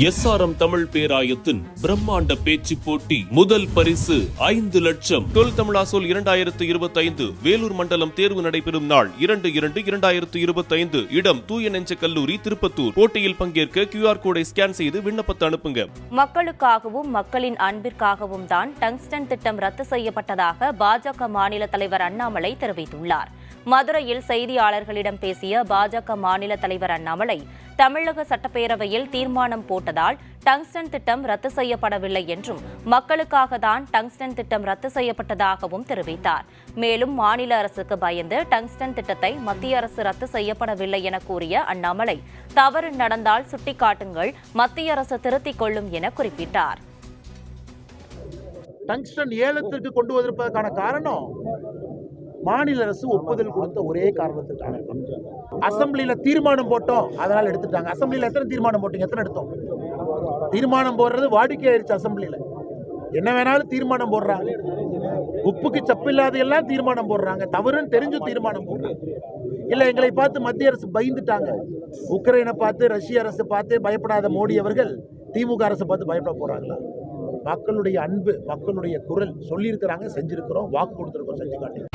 SRM Tamil பேராயத்தின் பிரம்மாண்ட பேச்சு போட்டி முதல் பரிசு ஐந்து லட்சம். தொல் தமிழாசோல் இரண்டாயிரத்து இருபத்தைந்து வேலூர் மண்டலம் தேர்வு நடைபெறும் நாள் இரண்டு இரண்டு இரண்டாயிரத்து இருபத்தைந்து இடம் தூய நெஞ்ச கல்லூரி திருப்பத்தூர். போட்டியில் பங்கேற்க கியூஆர் கோடை ஸ்கேன் செய்து விண்ணப்பத்தை அனுப்புங்க. மக்களுக்காகவும் மக்களின் அன்பிற்காகவும் தான் டங்ஸ்டன் திட்டம் ரத்து செய்யப்பட்டதாக பாஜக மாநில தலைவர் அண்ணாமலை தெரிவித்துள்ளார். மதுரையில் செய்தியாளர்களிடம் பேசிய பாஜக மாநில தலைவர் அண்ணாமலை தமிழக சட்டப்பேரவையில் தீர்மானம் போட்டதால் டங்ஸ்டன் திட்டம் ரத்து செய்யப்படவில்லை என்றும் மக்களுக்காக தான் டங்ஸ்டன் திட்டம் ரத்து செய்யப்பட்டதாகவும் தெரிவித்தார். மேலும் மாநில அரசுக்கு பயந்து டங்ஸ்டன் திட்டத்தை மத்திய அரசு ரத்து செய்யப்படவில்லை என கூறிய அண்ணாமலை தவறு நடந்தால் சுட்டிக்காட்டுங்கள் மத்திய அரசு திருத்திக் கொள்ளும் என குறிப்பிட்டார். டங்ஸ்டன் ஏலத்திற்கு கொண்டு வந்திருப்பதற்கான காரணம்? மாநில அரசு ஒப்புதல் கொடுத்த ஒரே காரணத்துக்காக. அசம்பிளில தீர்மானம் போட்டோம் அதனால எடுத்துட்டாங்க. அசம்பிளில எத்தனை தீர்மானம் போட்டீங்க? எத்தனை எடுத்தோம்? தீர்மானம் போடுறது வாடிக்கை ஆயிடுச்சு அசம்பிளில என்ன வேணாலும் தீர்மானம் போடுறாங்க. உப்புக்கு சப்பில்லாத எல்லாம் தீர்மானம் போடுறாங்க. தவறுன்னு தெரிஞ்சு தீர்மானம் போடுறாங்க. இல்ல எங்களை பார்த்து மத்திய அரசு பயந்துட்டாங்க. உக்ரைனை பார்த்து ரஷ்ய அரசு பார்த்து பயப்படாத மோடி அவர்கள் திமுக அரசு பார்த்து பயப்பட போறாங்களா? மக்களுடைய அன்பு மக்களுடைய குரல் சொல்லியிருக்கிறாங்க செஞ்சிருக்கிறோம் வாக்கு கொடுத்துருக்கோம் செஞ்சு காட்டி